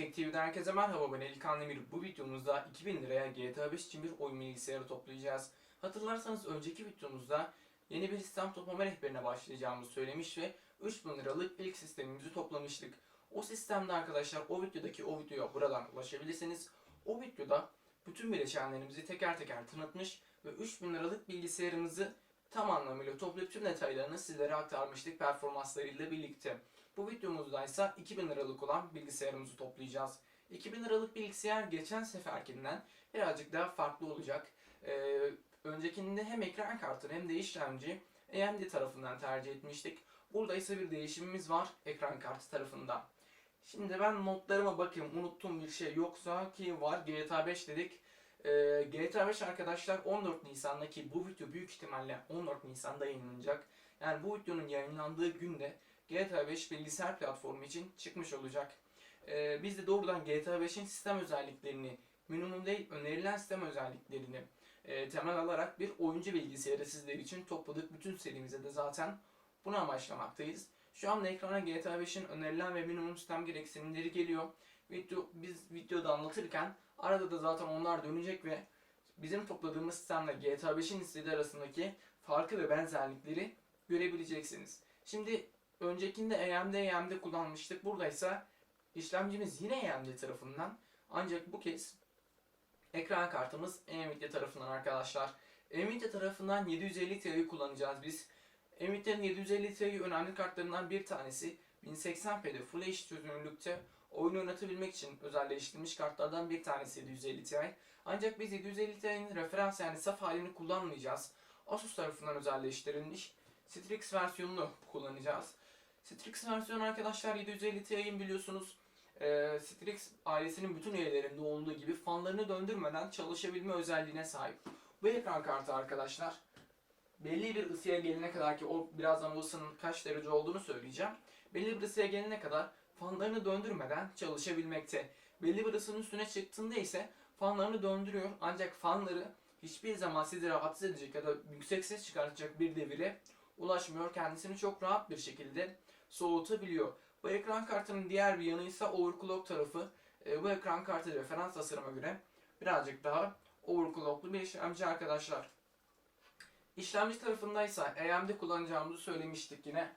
Tek TV'den herkese merhaba ben Elikan Demir. Bu videomuzda 2000 liraya GTA 5 için bir oyun bilgisayarı toplayacağız. Hatırlarsanız önceki videomuzda yeni bir sistem toplama rehberine başlayacağımızı söylemiş ve 3000 liralık ilk sistemimizi toplamıştık. O sistemde arkadaşlar o videodaki o videoya buradan ulaşabilirsiniz. O videoda bütün bileşenlerimizi teker teker tanıtmış ve 3000 liralık bilgisayarımızı tam anlamıyla toplayıp tüm detaylarını sizlere aktarmıştık performanslarıyla birlikte. Bu videomuzda ise 2000 liralık olan bilgisayarımızı toplayacağız. 2000 liralık bilgisayar geçen seferkinden birazcık daha farklı olacak. Ee, öncekinde hem ekran kartı hem de işlemci AMD tarafından tercih etmiştik. Burada ise bir değişimimiz var ekran kartı tarafında. Şimdi ben notlarıma bakayım unuttuğum bir şey yoksa ki var GTA 5 dedik. Ee, GTA 5 arkadaşlar 14 Nisan'daki bu video büyük ihtimalle 14 Nisan'da yayınlanacak. Yani bu videonun yayınlandığı günde GTA 5 bilgisayar platformu için çıkmış olacak. Ee, biz de doğrudan GTA 5'in sistem özelliklerini, minimum değil önerilen sistem özelliklerini e, temel alarak bir oyuncu bilgisayarı sizler için topladık. Bütün serimize de zaten buna amaçlamaktayız. Şu anda ekrana GTA 5'in önerilen ve minimum sistem gereksinimleri geliyor. Video, biz videoda anlatırken arada da zaten onlar dönecek ve bizim topladığımız sistemle GTA 5'in istediği arasındaki farkı ve benzerlikleri görebileceksiniz. Şimdi öncekinde AMD AMD kullanmıştık. Burada ise işlemcimiz yine AMD tarafından ancak bu kez ekran kartımız Nvidia tarafından arkadaşlar. Nvidia tarafından 750 Ti'yi kullanacağız biz. Nvidia'nın 750 Ti önemli kartlarından bir tanesi 1080p'de Full HD çözünürlükte oyun oynatabilmek için özelleştirilmiş kartlardan bir tanesi 750 Ti. Ancak biz 750 Ti'nin referans yani saf halini kullanmayacağız. Asus tarafından özelleştirilmiş Strix versiyonunu kullanacağız. Strix versiyonu arkadaşlar 750 Ti'nin biliyorsunuz e, Strix ailesinin bütün üyelerinde olduğu gibi fanlarını döndürmeden çalışabilme özelliğine sahip. Bu ekran kartı arkadaşlar belli bir ısıya gelene kadar ki o birazdan o ısının kaç derece olduğunu söyleyeceğim. Belli bir ısıya gelene kadar fanlarını döndürmeden çalışabilmekte. Belli bir ısının üstüne çıktığında ise fanlarını döndürüyor ancak fanları hiçbir zaman sizi rahatsız edecek ya da yüksek ses çıkartacak bir devire ulaşmıyor. Kendisini çok rahat bir şekilde soğutabiliyor. Bu ekran kartının diğer bir yanı ise overclock tarafı. E, bu ekran kartı referans tasarıma göre birazcık daha overclocklu bir işlemci arkadaşlar. İşlemci tarafındaysa AMD kullanacağımızı söylemiştik yine.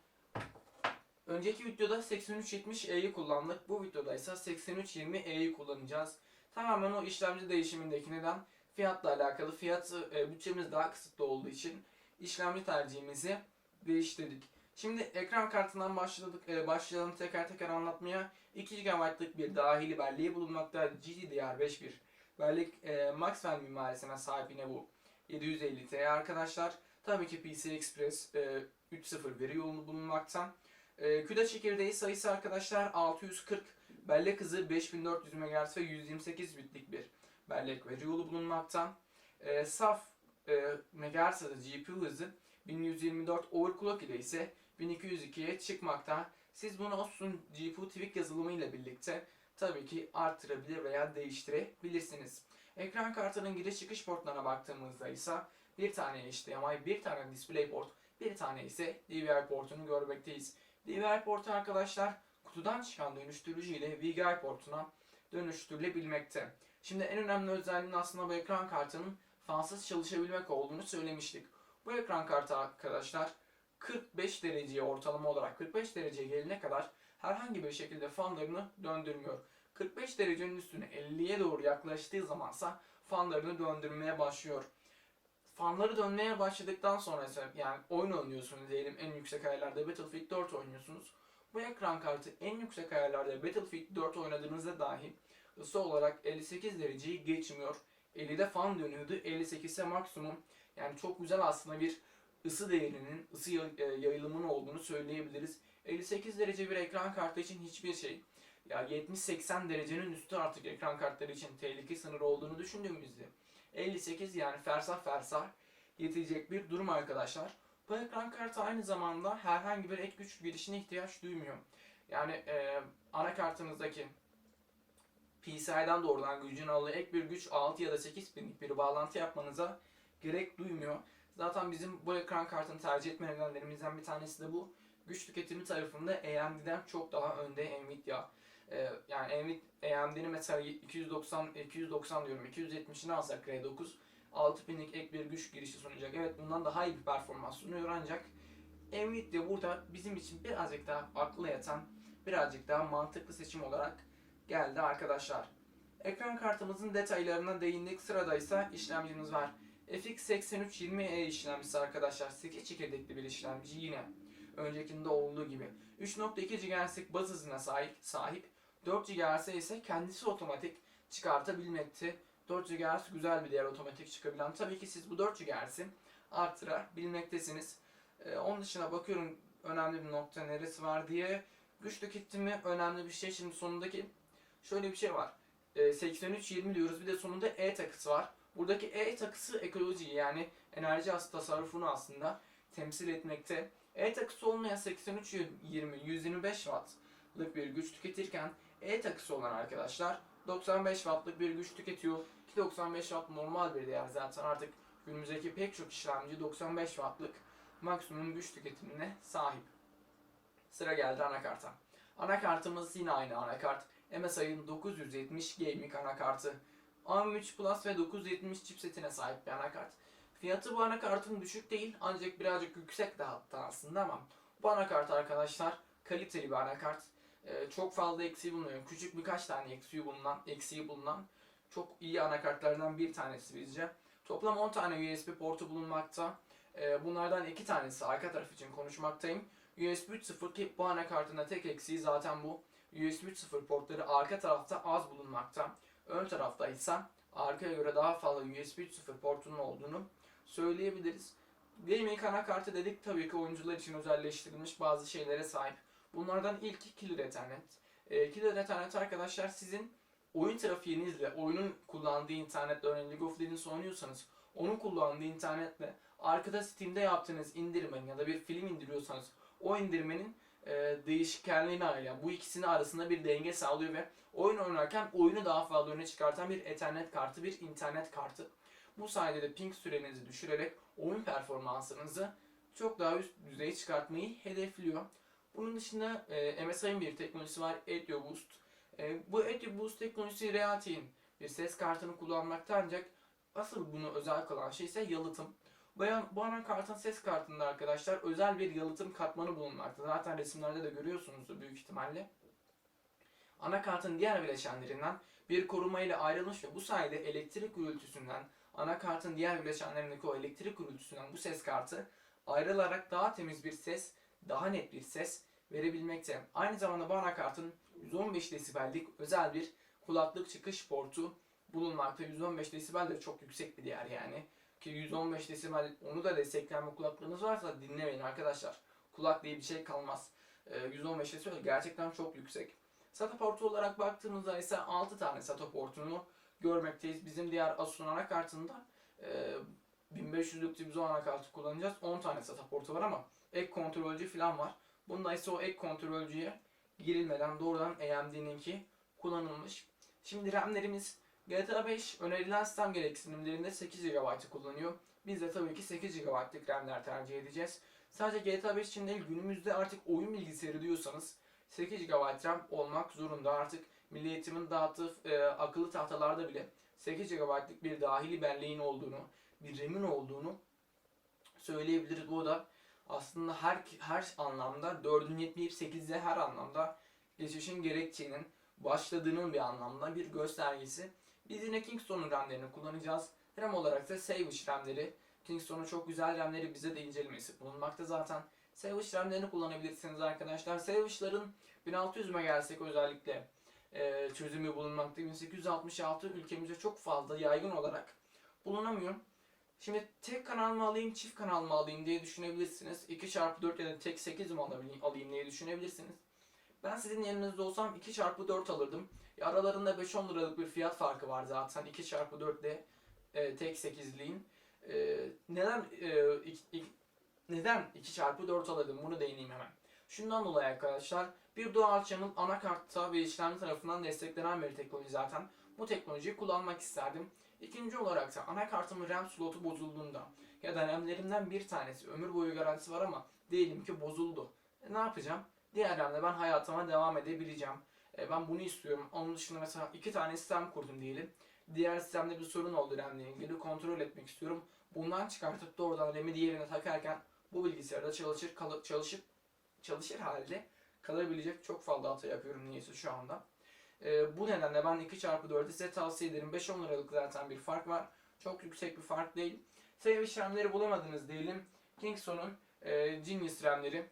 Önceki videoda 8370E'yi kullandık. Bu videoda ise 8320E'yi kullanacağız. Tamamen o işlemci değişimindeki neden fiyatla alakalı. Fiyatı e, bütçemiz daha kısıtlı olduğu için işlemci tercihimizi değiştirdik. Şimdi ekran kartından başladık. E, başlayalım teker teker anlatmaya. 2 GB'lık bir dahili belleği bulunmakta. GDDR5 bir bellek e, Maxwell mimarisine sahip yine bu 750 Ti arkadaşlar. Tabii ki PCI Express e, 3.0 veri yolunu bulunmakta. E, küda çekirdeği sayısı arkadaşlar 640. Bellek hızı 5400 MHz ve 128 bitlik bir bellek veri yolu bulunmakta. E, saf e, MHz hızı GPU hızı 1124 overclock ile ise 1202'ye çıkmakta. Siz bunu Asus'un GPU Tweak yazılımı ile birlikte tabii ki arttırabilir veya değiştirebilirsiniz. Ekran kartının giriş çıkış portlarına baktığımızda ise bir tane HDMI, bir tane DisplayPort, bir tane ise DVI portunu görmekteyiz. DVI portu arkadaşlar kutudan çıkan dönüştürücü ile VGA portuna dönüştürülebilmekte. Şimdi en önemli özelliğinin aslında bu ekran kartının fansız çalışabilmek olduğunu söylemiştik. Bu ekran kartı arkadaşlar 45 dereceye ortalama olarak 45 dereceye gelene kadar herhangi bir şekilde fanlarını döndürmüyor. 45 derecenin üstüne 50'ye doğru yaklaştığı zamansa fanlarını döndürmeye başlıyor. Fanları dönmeye başladıktan sonra ise yani oyun oynuyorsunuz diyelim en yüksek ayarlarda Battlefield 4 oynuyorsunuz. Bu ekran kartı en yüksek ayarlarda Battlefield 4 oynadığınızda dahi ısı olarak 58 dereceyi geçmiyor. 50'de fan dönüyordu. 58 ise maksimum. Yani çok güzel aslında bir ısı değerinin, ısı yayılımının olduğunu söyleyebiliriz. 58 derece bir ekran kartı için hiçbir şey. Ya 70-80 derecenin üstü artık ekran kartları için tehlike sınırı olduğunu düşündüğümüzde 58 yani fersah fersah yetecek bir durum arkadaşlar. Bu ekran kartı aynı zamanda herhangi bir ek güç girişine ihtiyaç duymuyor. Yani e, anakartınızdaki PCI'den doğrudan gücün aldığı ek bir güç 6 ya da 8 binlik bir bağlantı yapmanıza gerek duymuyor. Zaten bizim bu ekran kartını tercih etme nedenlerimizden bir tanesi de bu. Güç tüketimi tarafında AMD'den çok daha önde Nvidia. Ee, yani AMD'nin mesela 290 290 diyorum 270'ini alsak R9 6000'lik ek bir güç girişi sunacak. Evet bundan daha iyi bir performans sunuyor ancak Nvidia burada bizim için birazcık daha akla yatan, birazcık daha mantıklı seçim olarak geldi arkadaşlar. Ekran kartımızın detaylarına değindik. Sırada ise işlemcimiz var. FX 8320E işlemcisi arkadaşlar. 8 çekirdekli bir işlemci yine. Öncekinde olduğu gibi. 3.2 GHz'lik baz hızına sahip, sahip. 4 GHz ise kendisi otomatik çıkartabilmekte. 4 GHz güzel bir değer otomatik çıkabilen. Tabii ki siz bu 4 GHz'i arttırabilmektesiniz. Ee, onun dışına bakıyorum önemli bir nokta neresi var diye. Güç tüketimi önemli bir şey. Şimdi sonundaki şöyle bir şey var. Ee, 83-20 diyoruz. Bir de sonunda E takısı var. Buradaki E takısı ekoloji yani enerji as- tasarrufunu aslında temsil etmekte. E takısı olmayan 83-20 125 wattlık bir güç tüketirken E takısı olan arkadaşlar 95 wattlık bir güç tüketiyor. Ki 95 watt normal bir değer zaten artık günümüzdeki pek çok işlemci 95 wattlık maksimum güç tüketimine sahip. Sıra geldi anakarta. Anakartımız yine aynı anakart. MSI'ın 970 Gaming anakartı. AM3 Plus ve 970 chipsetine sahip bir anakart. Fiyatı bu anakartın düşük değil ancak birazcık yüksek de hatta aslında ama bu anakart arkadaşlar kaliteli bir anakart. Ee, çok fazla eksiği bulunuyor. Küçük birkaç tane eksiği bulunan, eksiği bulunan çok iyi anakartlardan bir tanesi bizce. Toplam 10 tane USB portu bulunmakta. Ee, bunlardan iki tanesi arka taraf için konuşmaktayım. USB 3.0 ki bu anakartın tek eksiği zaten bu. USB 3.0 portları arka tarafta az bulunmakta. Ön tarafta ise arkaya göre daha fazla USB 3.0 portunun olduğunu söyleyebiliriz. Gaming anakartı dedik tabii ki oyuncular için özelleştirilmiş bazı şeylere sahip. Bunlardan ilki Killer Ethernet. E, Killer Ethernet arkadaşlar sizin oyun trafiğinizle, oyunun kullandığı internetle, örneğin League of Legends oynuyorsanız onun kullandığı internetle arkada Steam'de yaptığınız indirmenin ya da bir film indiriyorsanız o indirmenin e, değişkenliğini ayarlayan bu ikisinin arasında bir denge sağlıyor ve oyun oynarken oyunu daha fazla öne çıkartan bir ethernet kartı, bir internet kartı. Bu sayede de ping sürenizi düşürerek oyun performansınızı çok daha üst düzeye çıkartmayı hedefliyor. Bunun dışında e, MSI'nin bir teknolojisi var, Audio Boost. E, bu Audio Boost teknolojisi Realty'in bir ses kartını kullanmakta ancak asıl bunu özel kılan şey ise yalıtım. Bu, anakartın ses kartında arkadaşlar özel bir yalıtım katmanı bulunmakta. Zaten resimlerde de görüyorsunuzdur büyük ihtimalle. Anakartın diğer bileşenlerinden bir koruma ile ayrılmış ve bu sayede elektrik gürültüsünden anakartın diğer bileşenlerindeki o elektrik gürültüsünden bu ses kartı ayrılarak daha temiz bir ses, daha net bir ses verebilmekte. Aynı zamanda bu anakartın 115 desibellik özel bir kulaklık çıkış portu bulunmakta. 115 desibel de çok yüksek bir değer yani. Ki 115 desibel onu da destekleyen bir kulaklığınız varsa dinlemeyin arkadaşlar. Kulak diye bir şey kalmaz. Ee, 115 desibel gerçekten çok yüksek. SATA portu olarak baktığımızda ise 6 tane SATA portunu görmekteyiz. Bizim diğer Asus'un anakartında e, 1500'lük Tibzo anakartı kullanacağız. 10 tane SATA portu var ama ek kontrolcü falan var. Bunda ise o ek kontrolcüye girilmeden doğrudan AMD'ninki kullanılmış. Şimdi RAM'lerimiz GTA 5 önerilen sistem gereksinimlerinde 8 GB'ı kullanıyor. Biz de tabii ki 8 GB'lık RAM'ler tercih edeceğiz. Sadece GTA 5 için değil günümüzde artık oyun bilgisayarı diyorsanız 8 GB RAM olmak zorunda. Artık Milli Eğitim'in dağıttığı e, akıllı tahtalarda bile 8 GB'lık bir dahili belleğin olduğunu, bir RAM'in olduğunu söyleyebiliriz. Bu da aslında her her anlamda 4'ün yetmeyip 8'e her anlamda geçişin gerektiğinin başladığının bir anlamda bir göstergesi. Biz yine Kingston'un RAM'lerini kullanacağız. RAM olarak da Savage RAM'leri. Kingston'un çok güzel RAM'leri bize de incelemesi bulunmakta zaten. Savage RAM'lerini kullanabilirsiniz arkadaşlar. Savage'ların 1600 MHz'lik özellikle e, çözümü bulunmakta. 1866 ülkemizde çok fazla yaygın olarak bulunamıyor. Şimdi tek kanal mı alayım, çift kanal mı alayım diye düşünebilirsiniz. 2x4 ya da tek 8 mi alayım diye düşünebilirsiniz. Ben sizin yerinizde olsam 2x4 alırdım. Ya aralarında 5-10 liralık bir fiyat farkı var zaten 2x4 ile e, tek 8'liğin. E, neden e, iki, iki, neden 2x4 alırdım bunu değineyim hemen. Şundan dolayı arkadaşlar bir doğal channel anakartta ve işlemci tarafından desteklenen bir teknoloji zaten. Bu teknolojiyi kullanmak isterdim. İkinci olarak da anakartımın RAM slotu bozulduğunda ya da RAM'lerimden bir tanesi ömür boyu garantisi var ama diyelim ki bozuldu. E, ne yapacağım? Diğer RAM'le ben hayatıma devam edebileceğim. E, ben bunu istiyorum. Onun dışında mesela iki tane sistem kurdum diyelim. Diğer sistemde bir sorun oldu RAM'le ilgili kontrol etmek istiyorum. Bundan çıkartıp doğrudan RAM'i diğerine takarken bu bilgisayarda çalışır, kalı- çalışıp çalışır halde kalabilecek çok fazla hata yapıyorum niyeyse şu anda. E, bu nedenle ben 2x4'ü size tavsiye ederim. 5-10 liralık zaten bir fark var. Çok yüksek bir fark değil. Save işlemleri bulamadınız diyelim. Kingston'un e, Genius RAM'leri.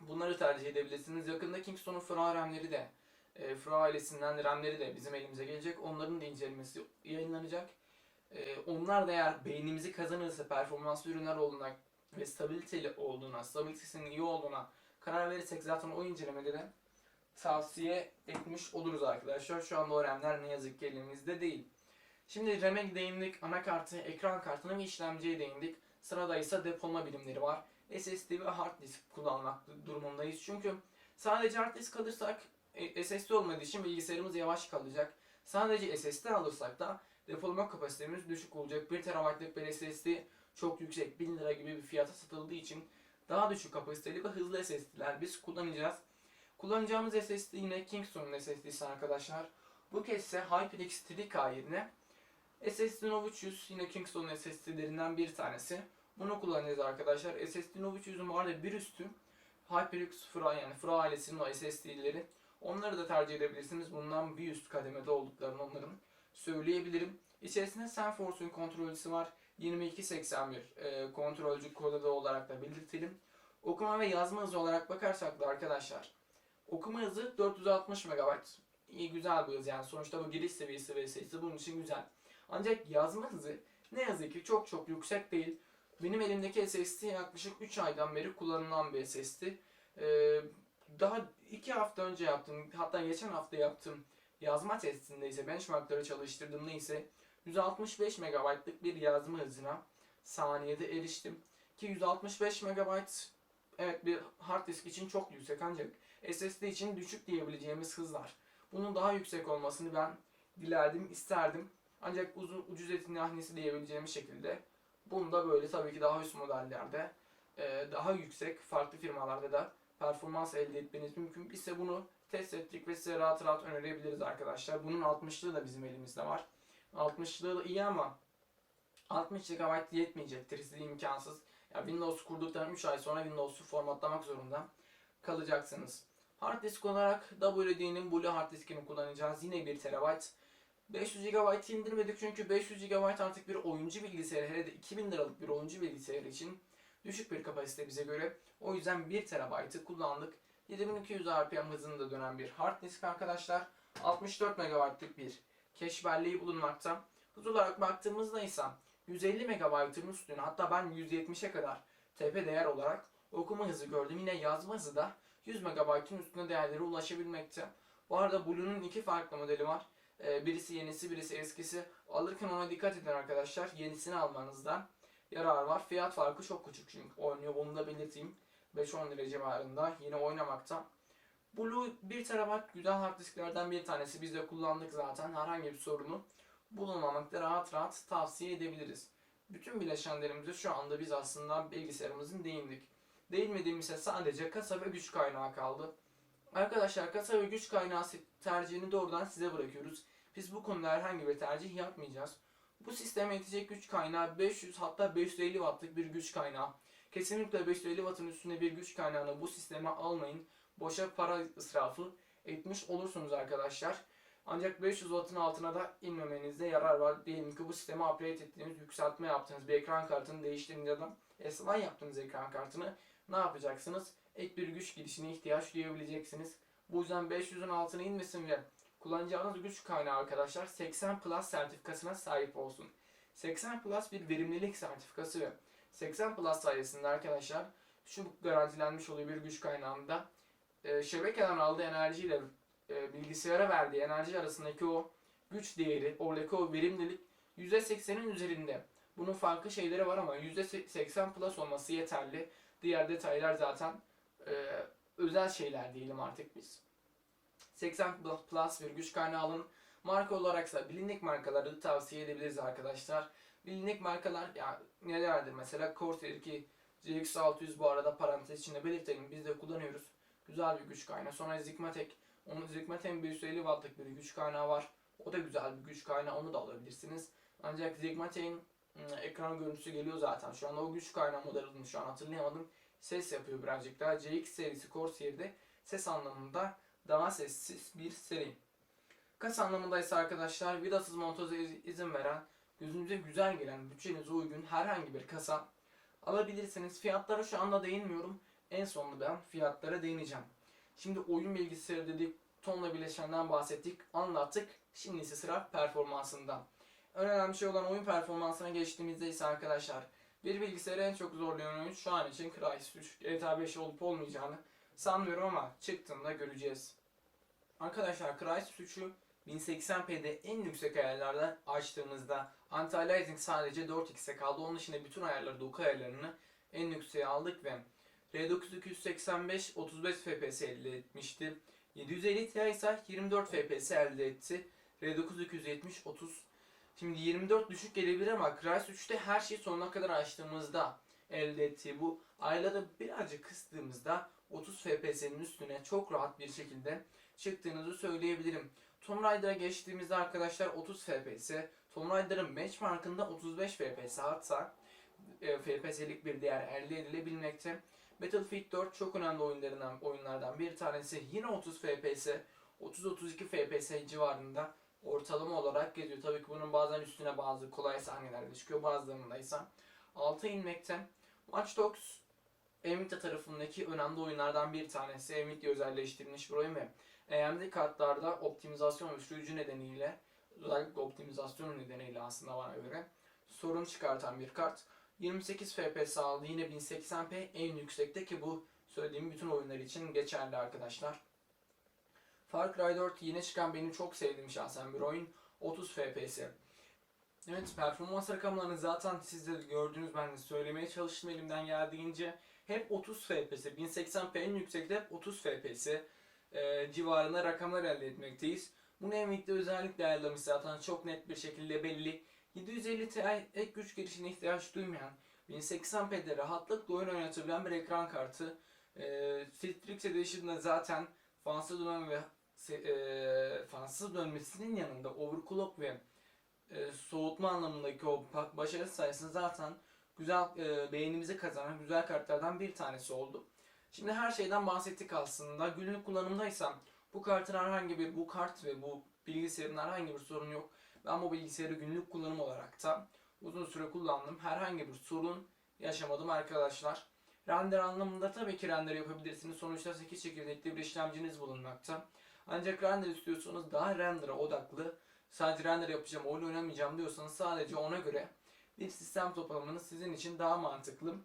Bunları tercih edebilirsiniz. Yakında Kingston'un Fra RAM'leri de e, Fra ailesinden RAM'leri de bizim elimize gelecek. Onların da incelemesi yayınlanacak. E, onlar da eğer beynimizi kazanırsa performanslı ürünler olduğuna ve stabiliteli olduğuna, stabilitesinin iyi olduğuna karar verirsek zaten o incelemede de tavsiye etmiş oluruz arkadaşlar. Şu anda o RAM'ler ne yazık ki elimizde değil. Şimdi RAM'e değindik, anakartı, ekran kartına ve işlemciye değindik. Sırada ise depolama birimleri var. SSD ve hard disk kullanmak durumundayız. Çünkü sadece hard disk alırsak e, SSD olmadığı için bilgisayarımız yavaş kalacak. Sadece SSD alırsak da depolama kapasitemiz düşük olacak. 1 TB'lık bir SSD çok yüksek 1000 lira gibi bir fiyata satıldığı için daha düşük kapasiteli ve hızlı SSD'ler biz kullanacağız. Kullanacağımız SSD yine Kingston'un SSD'si arkadaşlar. Bu kez ise HyperX 3K yerine SSD Nova 300 yine Kingston'un SSD'lerinden bir tanesi. Bunu kullanacağız arkadaşlar. SSD Nova 300'ün var da bir üstü HyperX Fra yani Fra ailesinin o SSD'leri. Onları da tercih edebilirsiniz. Bundan bir üst kademede olduklarını onların söyleyebilirim. İçerisinde Senforce'un kontrolcüsü var. 2281 e, kontrolcü kodu olarak da belirtelim. Okuma ve yazma hızı olarak bakarsak da arkadaşlar okuma hızı 460 MB. İyi güzel bir hız yani sonuçta bu giriş seviyesi ve sayısı bunun için güzel. Ancak yazma hızı ne yazık ki çok çok yüksek değil. Benim elimdeki SSD yaklaşık 3 aydan beri kullanılan bir SSD. Ee, daha 2 hafta önce yaptım, hatta geçen hafta yaptım yazma testinde ise benchmarkları çalıştırdığımda ise 165 MB'lık bir yazma hızına saniyede eriştim. Ki 165 MB evet bir hard disk için çok yüksek ancak SSD için düşük diyebileceğimiz hızlar. Bunun daha yüksek olmasını ben dilerdim, isterdim. Ancak uzun, ucuz etin yahnesi diyebileceğimiz şekilde bunu da böyle tabii ki daha üst modellerde e, daha yüksek farklı firmalarda da performans elde etmeniz mümkün. Biz de bunu test ettik ve size rahat rahat önerebiliriz arkadaşlar. Bunun 60'lığı da bizim elimizde var. 60'lığı da iyi ama 60 GB yetmeyecektir size imkansız. Ya Windows kurduktan 3 ay sonra Windows'u formatlamak zorunda kalacaksınız. Hard disk olarak WD'nin Blue hard diskini kullanacağız. Yine 1 TB. 500 GB indirmedik çünkü 500 GB artık bir oyuncu bilgisayarı hele de 2000 liralık bir oyuncu bilgisayarı için düşük bir kapasite bize göre. O yüzden 1 TB'ı kullandık. 7200 RPM hızında dönen bir hard disk arkadaşlar. 64 MB'lık bir cache belleği bulunmakta. Hız olarak baktığımızda ise 150 MB'ın üstüne hatta ben 170'e kadar tepe değer olarak okuma hızı gördüm. Yine yazma hızı da 100 MB'ın üstüne değerlere ulaşabilmekte. Bu arada Blue'nun iki farklı modeli var. Ee, birisi yenisi birisi eskisi. Alırken ona dikkat edin arkadaşlar. Yenisini almanızda yarar var. Fiyat farkı çok küçük çünkü oynuyor. Bunu da belirteyim. 5-10 lira civarında yine oynamakta. Blue 1 TB güzel hard disklerden bir tanesi. Biz de kullandık zaten. Herhangi bir sorunu bulunmamakta rahat rahat tavsiye edebiliriz. Bütün bileşenlerimizi şu anda biz aslında bilgisayarımızın değindik. Değinmediğimiz ise sadece kasa ve güç kaynağı kaldı. Arkadaşlar kasa ve güç kaynağı tercihini doğrudan size bırakıyoruz. Biz bu konuda herhangi bir tercih yapmayacağız. Bu sisteme yetecek güç kaynağı 500 hatta 550 wattlık bir güç kaynağı. Kesinlikle 550 wattın üstünde bir güç kaynağını bu sisteme almayın. Boşa para israfı etmiş olursunuz arkadaşlar. Ancak 500 wattın altına da inmemenizde yarar var. Diyelim ki bu sistemi upgrade ettiğiniz, yükseltme yaptığınız bir ekran kartını değiştirdiğiniz ya da S-Line yaptığınız ekran kartını ne yapacaksınız? Ek bir güç girişine ihtiyaç duyabileceksiniz. Bu yüzden 500'ün altına inmesin ve kullanacağınız güç kaynağı arkadaşlar 80 Plus sertifikasına sahip olsun. 80 Plus bir verimlilik sertifikası ve 80 Plus sayesinde arkadaşlar şu garantilenmiş oluyor bir güç kaynağında e, şebekeden aldığı enerjiyle e, bilgisayara verdiği enerji arasındaki o güç değeri, oradaki o verimlilik %80'in üzerinde. Bunun farklı şeyleri var ama %80 plus olması yeterli. Diğer detaylar zaten e, özel şeyler diyelim artık biz. 80 plus bir güç kaynağı alın. Marka olaraksa bilindik markaları tavsiye edebiliriz arkadaşlar. Bilindik markalar ya nelerdir mesela Corsair 2 GX600 bu arada parantez içinde belirtelim biz de kullanıyoruz. Güzel bir güç kaynağı. Sonra Zigmatek Onun Zigmaten 550 wattlık bir güç kaynağı var. O da güzel bir güç kaynağı. Onu da alabilirsiniz. Ancak Zigmaten ekran görüntüsü geliyor zaten. Şu anda o güç kaynağı modelini şu an hatırlayamadım. Ses yapıyor birazcık daha. CX serisi Corsair'de ses anlamında daha sessiz bir seri. Kas anlamında ise arkadaşlar vidasız montaja iz- izin veren, gözünüze güzel gelen, bütçenize uygun herhangi bir kasa alabilirsiniz. Fiyatlara şu anda değinmiyorum. En sonunda ben fiyatlara değineceğim. Şimdi oyun bilgisayarı dedik, tonla bileşenden bahsettik, anlattık. Şimdi ise sıra performansından. En önemli şey olan oyun performansına geçtiğimizde ise arkadaşlar bir bilgisayarı en çok zorlayan oyun şu an için Crysis 3, GTA 5 olup olmayacağını sanmıyorum ama çıktığında göreceğiz. Arkadaşlar Crysis 3'ü 1080p'de en yüksek ayarlarda açtığımızda anti-aliasing sadece 4x'e kaldı. Onun dışında bütün ayarları, doku ayarlarını en yükseğe aldık ve R9 285 35 FPS elde etmişti. 750 Ti ise 24 FPS elde etti. R9 270 30 Şimdi 24 düşük gelebilir ama Crysis 3'te her şeyi sonuna kadar açtığımızda elde ettiği bu ayarları birazcık kıstığımızda 30 FPS'nin üstüne çok rahat bir şekilde çıktığınızı söyleyebilirim. Tomb Raider'a geçtiğimizde arkadaşlar 30 FPS, Tomb Raider'ın benchmarkında 35 FPS hatta e, FPS'lik bir değer elde edilebilmekte. Battlefield 4 çok önemli oyunlarından oyunlardan bir tanesi. Yine 30 FPS, 30-32 FPS civarında ortalama olarak geziyor. Tabii ki bunun bazen üstüne bazı kolay sahneler de çıkıyor. Bazılarında ise alta inmekte. Watch Dogs Nvidia tarafındaki önemli oyunlardan bir tanesi. Nvidia özelleştirilmiş bir oyun ve AMD kartlarda optimizasyon ve sürücü nedeniyle özellikle optimizasyon nedeniyle aslında bana göre sorun çıkartan bir kart. 28 FPS aldı yine 1080p en yüksekte ki bu söylediğim bütün oyunlar için geçerli arkadaşlar. Far Cry 4 yine çıkan benim çok sevdiğim şahsen bir oyun 30 FPS. Evet performans rakamlarını zaten siz de gördünüz ben de söylemeye çalıştım elimden geldiğince. Hep 30 FPS, 1080p en yüksekte hep 30 FPS e, civarında rakamlar elde etmekteyiz. Bunu Nvidia özellikle ayarlamış zaten çok net bir şekilde belli. 750 Ti ek güç girişine ihtiyaç duymayan 1080p'de rahatlıkla oyun oynatabilen bir ekran kartı. E, Citrix Edition'da zaten fansız dönme ve e, fansız dönmesinin yanında overclock ve e, soğutma anlamındaki o başarı sayesinde zaten güzel e, beğenimizi kazanan güzel kartlardan bir tanesi oldu. Şimdi her şeyden bahsettik aslında. Günlük kullanımdaysam bu kartın herhangi bir bu kart ve bu bilgisayarın herhangi bir sorunu yok. Ben bu bilgisayarı günlük kullanım olarak da uzun süre kullandım. Herhangi bir sorun yaşamadım arkadaşlar. Render anlamında tabii ki render yapabilirsiniz. Sonuçta 8 çekirdekli bir işlemciniz bulunmakta. Ancak render istiyorsanız daha render'a odaklı, sadece render yapacağım, oyun oynamayacağım diyorsanız sadece ona göre bir sistem toplamanız sizin için daha mantıklı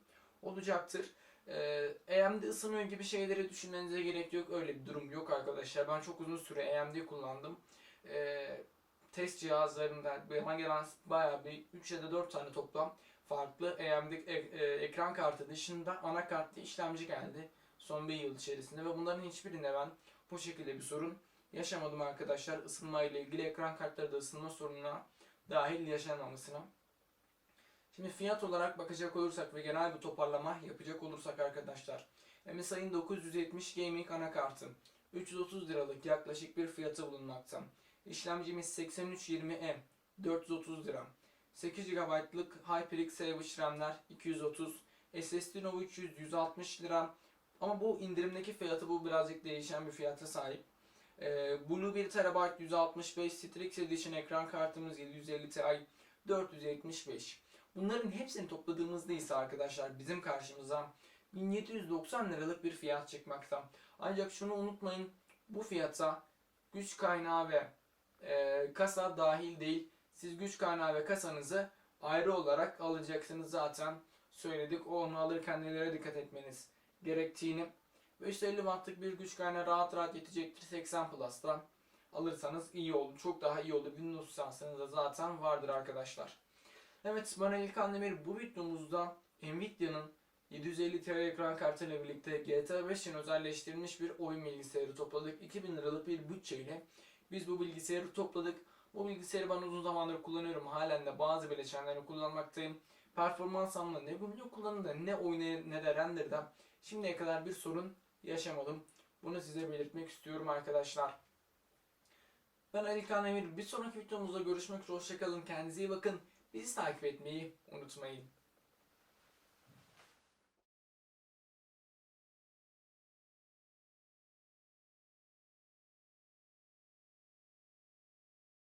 olacaktır. Ee, AMD ısınıyor gibi şeyleri düşünmenize gerek yok. Öyle bir durum yok arkadaşlar. Ben çok uzun süre AMD kullandım. Ee, test cihazlarında bana gelen bayağı bir 3 ya da 4 tane toplam farklı AMD e- e- ekran kartı dışında anakartlı işlemci geldi son bir yıl içerisinde ve bunların hiçbirinde ben bu şekilde bir sorun yaşamadım arkadaşlar. Isınma ile ilgili ekran kartları da ısınma sorununa dahil yaşanmamasına. Şimdi fiyat olarak bakacak olursak ve genel bir toparlama yapacak olursak arkadaşlar. MSI'nin 970 Gaming anakartı 330 liralık yaklaşık bir fiyatı bulunmakta. İşlemcimiz 8320M 430 lira. 8 GB'lık HyperX Savage RAM'ler 230. SSD Nova 300 160 lira. Ama bu indirimdeki fiyatı bu birazcık değişen bir fiyata sahip. Ee, Blue 1 TB 165 Strix Edition ekran kartımız 750 Ti 475. Bunların hepsini topladığımızda ise arkadaşlar bizim karşımıza 1790 liralık bir fiyat çıkmakta. Ancak şunu unutmayın bu fiyata güç kaynağı ve e, kasa dahil değil. Siz güç kaynağı ve kasanızı ayrı olarak alacaksınız zaten söyledik. Onu alırken nelere dikkat etmeniz gerektiğini. 550 wattlık bir güç kaynağı rahat rahat yetecektir 80 Plus'tan alırsanız iyi olur. Çok daha iyi olur. Windows lisansınız da zaten vardır arkadaşlar. Evet ben İlkan Demir bu videomuzda Nvidia'nın 750 Ti ekran kartıyla birlikte GTA 5 için özelleştirilmiş bir oyun bilgisayarı topladık. 2000 liralık bir bütçeyle biz bu bilgisayarı topladık. Bu bilgisayarı ben uzun zamandır kullanıyorum. Halen de bazı bileşenlerini kullanmaktayım. Performans anlamında ne video kullanımda ne oyuna ne de renderda şimdiye kadar bir sorun yaşamadım. Bunu size belirtmek istiyorum arkadaşlar. Ben Ali Kaan Emir. Bir sonraki videomuzda görüşmek üzere. Hoşçakalın. Kendinize iyi bakın. Bizi takip etmeyi unutmayın.